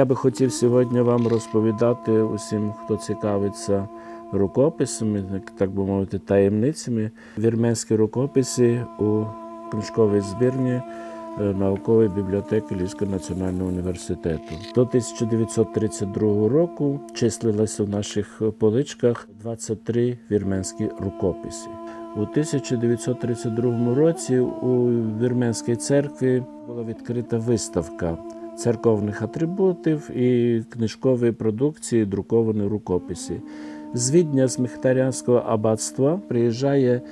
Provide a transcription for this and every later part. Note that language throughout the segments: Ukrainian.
Я би хотів сьогодні вам розповідати усім, хто цікавиться рукописами, так- би мовити, таємницями. Вірменські рукописи у книжковій збірні е, наукової бібліотеки Львівського національного університету. До 1932 року числилося в наших поличках 23 вірменські рукописи. У 1932 році у Вірменській церкві була відкрита виставка церковних атрибутів і книжкової продукції, друковані рукописи. З Відня з Мехтарянського аббатства приїжджає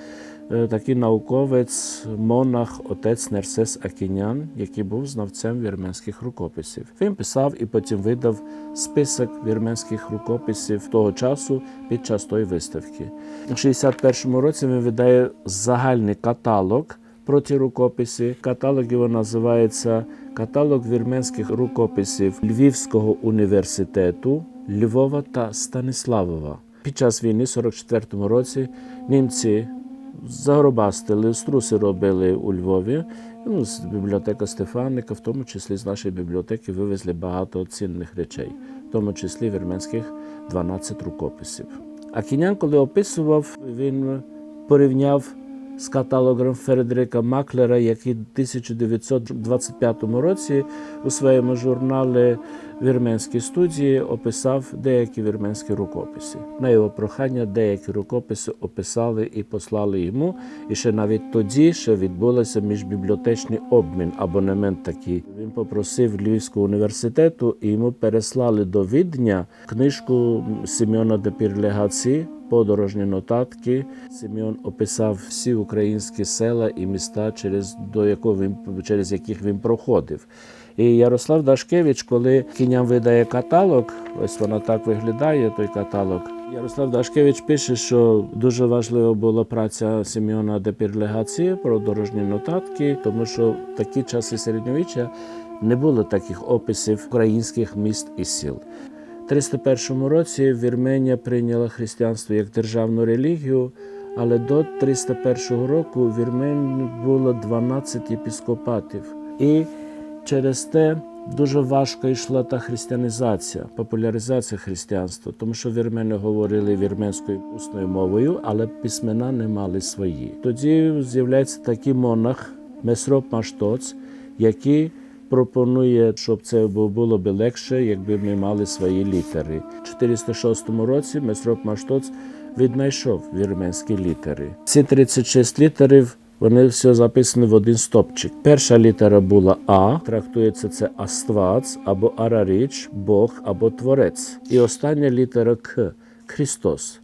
е, такий науковець, монах, отець Нерсес Акінян, який був знавцем вірменських рукописів. Він писав і потім видав список вірменських рукописів того часу під час тої виставки. У 61-му році він видає загальний каталог про ті рукописи. Каталог його називається Каталог вірменських рукописів Львівського університету Львова та Станиславова. Під час війни, в 44-му році, німці загробастили, струси робили у Львові. Ну, з бібліотека Стефаника, в тому числі з нашої бібліотеки, вивезли багато цінних речей, в тому числі вірменських 12 рукописів. А Кінян, коли описував, він порівняв з каталогом Фредерика Маклера, який в 1925 році у своєму журналі Вірменські студії описав деякі вірменські рукописи. На його прохання деякі рукописи описали і послали йому. І ще навіть тоді ще відбулося міжбібліотечний обмін, абонемент такий. Він попросив Львівського університету і йому переслали до Відня книжку Сімеона де Пірлегаці Подорожні нотатки. Симеон описав всі українські села і міста, через, до якого він, через яких він проходив. І Ярослав Дашкевич, коли кіням видає каталог, ось вона так виглядає, той каталог. Ярослав Дашкевич пише, що дуже важлива була праця Симеона де Пірлегаці про дорожні нотатки, тому що в такі часи середньовіччя не було таких описів українських міст і сіл. У 301 році Вірменія прийняла християнство як державну релігію, але до 301 року в Вірменії було 12 єпіскопатів. І через те дуже важко йшла та християнізація, популяризація християнства, тому що вірмени говорили вірменською усною мовою, але письмена не мали свої. Тоді з'являється такий монах Месроп Маштоц, який пропонує, щоб це було би легше, якби ми мали свої літери. У 406 році Месроп Маштоц віднайшов вірменські літери. Ці 36 літерів вони все записані в один стопчик. Перша літера була А, трактується це Аствац або Араріч, Бог або Творець. І остання літера К Христос.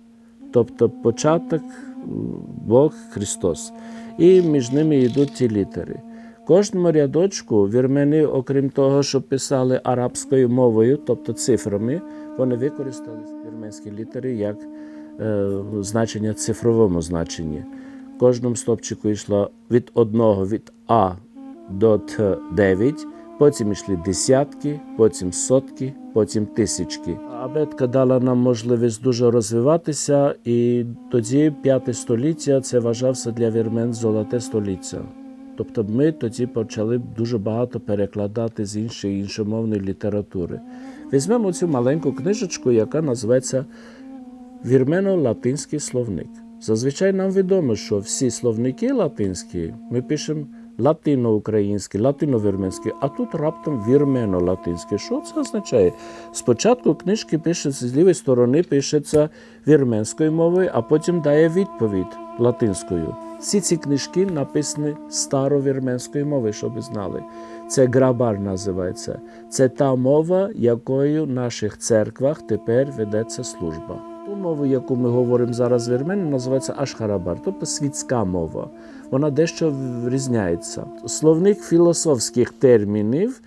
Тобто початок Бог Христос. І між ними йдуть ті літери. Кожному рядочку вірмени, окрім того, що писали арабською мовою, тобто цифрами, вони використали вірменські літери як е, значення цифровому значенні. Кожному стопчику йшло від одного від А до Т 9, потім йшли десятки, потім сотки, потім тисячки. Абетка дала нам можливість дуже розвиватися, і тоді п'яте століття це вважався для вірмен золоте століття. Тобто ми тоді почали дуже багато перекладати з іншої іншомовної літератури. Візьмемо цю маленьку книжечку, яка називається Вірмено-латинський словник. Зазвичай нам відомо, що всі словники латинські ми пишемо латино-український, латино-вірменський, а тут раптом вірмено-латинський. Що це означає? Спочатку книжки пишеться з лівої сторони, пишеться вірменською мовою, а потім дає відповідь латинською. Всі ці книжки написані старовірменською мовою, щоб ви знали. Це грабар називається. Це та мова, якою в наших церквах тепер ведеться служба. Мову, яку ми говоримо зараз в Вірменії, називається Ашхарабар, тобто світська мова. Вона дещо різняється. Словник філософських термінів.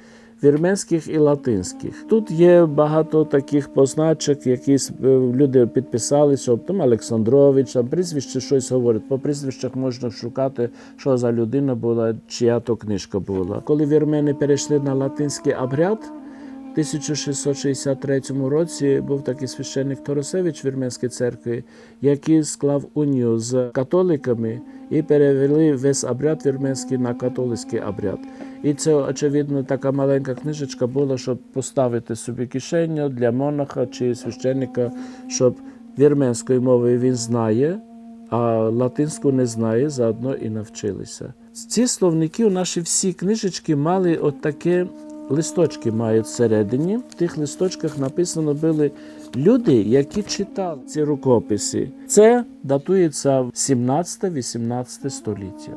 Вірменських і латинських. Тут є багато таких позначок, які е, люди підписалися, там Олександрович, там прізвище щось говорить. По прізвищах можна шукати, що за людина була, чия то книжка була. Коли вірмени перейшли на латинський обряд, 1663 році був такий священник Торосевич Вірменської церкви, який склав унію з католиками і перевели весь обряд вірменський на католицький обряд. І це, очевидно, така маленька книжечка була, щоб поставити собі кишеню для монаха чи священника, щоб вірменською мовою він знає, а латинську не знає, заодно і навчилися. Ці словники у наші всі книжечки мали от таке листочки мають всередині. В тих листочках написано були люди, які читали ці рукописи. Це датується 17-18 століття.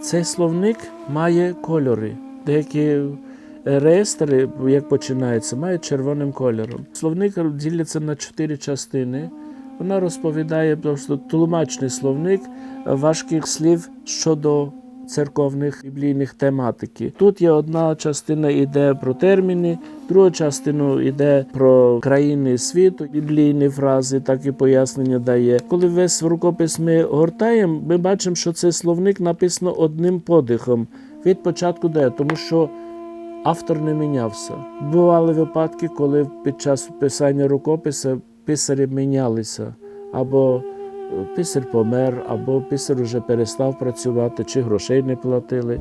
Цей словник має кольори. Деякі реєстри, як починається, мають червоним кольором. Словник діляться на чотири частини. Вона розповідає просто тлумачний словник важких слів щодо церковних біблійних тематики. Тут є одна частина йде про терміни, друга частина йде про країни світу, біблійні фрази, так і пояснення дає. Коли весь рукопис ми гортаємо, ми бачимо, що цей словник написано одним подихом від початку до тому що автор не мінявся. Бували випадки, коли під час писання рукопису писарі мінялися або писар помер, або писар вже перестав працювати, чи грошей не платили.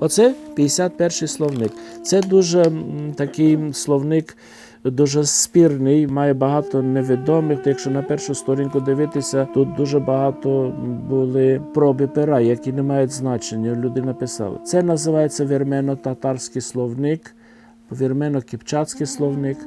Оце 51-й словник. Це дуже такий словник. Дуже спірний, має багато невідомих. Якщо на першу сторінку дивитися, тут дуже багато були проби пера, які не мають значення. Люди написали. Це називається вірмено-татарський словник, вірмено-кіпчацький словник.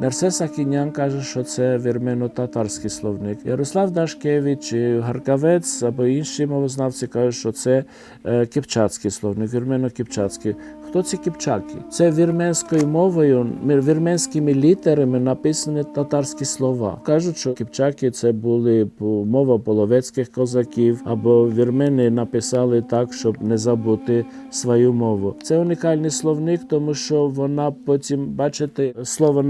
Нарсес Акінян каже, що це вірмено-татарський словник. Ярослав Дашкевич, Гаркавець або інші мовознавці кажуть, що це е, кіпчацький словник, вірмено-кіпчацький. Хто ці кіпчаки? Це вірменською мовою, вірменськими літерами написані татарські слова. Кажуть, що кіпчаки це були мова половецьких козаків, або вірмени написали так, щоб не забути свою мову. Це унікальний словник, тому що вона потім, бачите, слово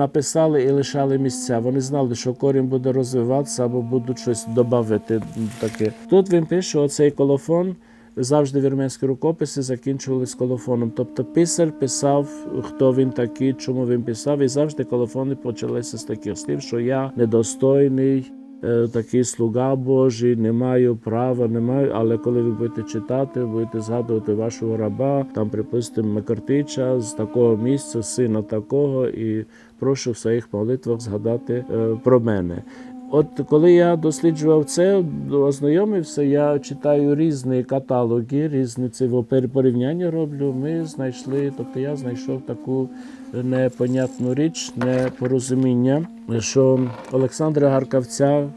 написали і лишали місця. Вони знали, що корінь буде розвиватися або будуть щось додати таке. Тут він пише оцей колофон. Завжди вірменські рукописи закінчувалися колофоном. Тобто писар писав, хто він такий, чому він писав, і завжди колофони почалися з таких слів, що я недостойний, такий слуга Божий, не маю права, не маю. Але коли ви будете читати, будете згадувати вашого раба, там, припустимо, Макартича з такого місця, сина такого, і прошу в своїх молитвах згадати е, про мене. От коли я досліджував це, ознайомився, я читаю різні каталоги, різні це порівняння роблю. Ми знайшли, тобто я знайшов таку непонятну річ, непорозуміння, що Олександра Гаркавця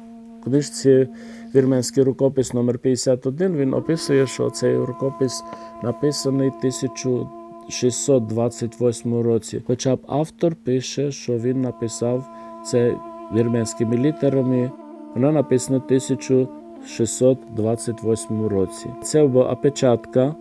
в книжці Вірменський рукопис номер 51 він описує, що цей рукопис написаний 1628 році. Хоча б автор пише, що він написав це вірменськими літерами. Вона написана в 1628 році. Це була опечатка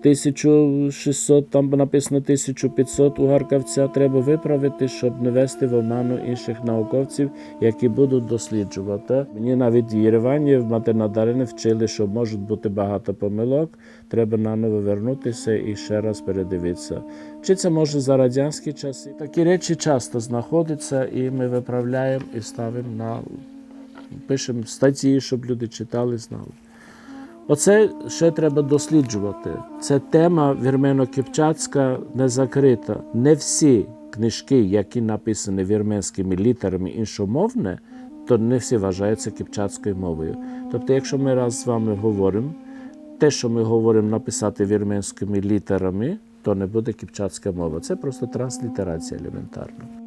1600, там написано 1500 у Гаркавця. Треба виправити, щоб не вести в оману інших науковців, які будуть досліджувати. Мені навіть в Єревані в Матернадарині вчили, що можуть бути багато помилок. Треба наново вернутися і ще раз передивитися. Чи це може за радянські часи? Такі речі часто знаходяться, і ми виправляємо і ставимо на пишемо статті, щоб люди читали, знали. Оце ще треба досліджувати. Це тема вірмено-кипчацька не закрита. Не всі книжки, які написані вірменськими літерами іншомовне, то не всі вважаються кипчацькою мовою. Тобто, якщо ми раз з вами говоримо, те, що ми говоримо написати вірменськими літерами, то не буде кипчацька мова. Це просто транслітерація елементарна.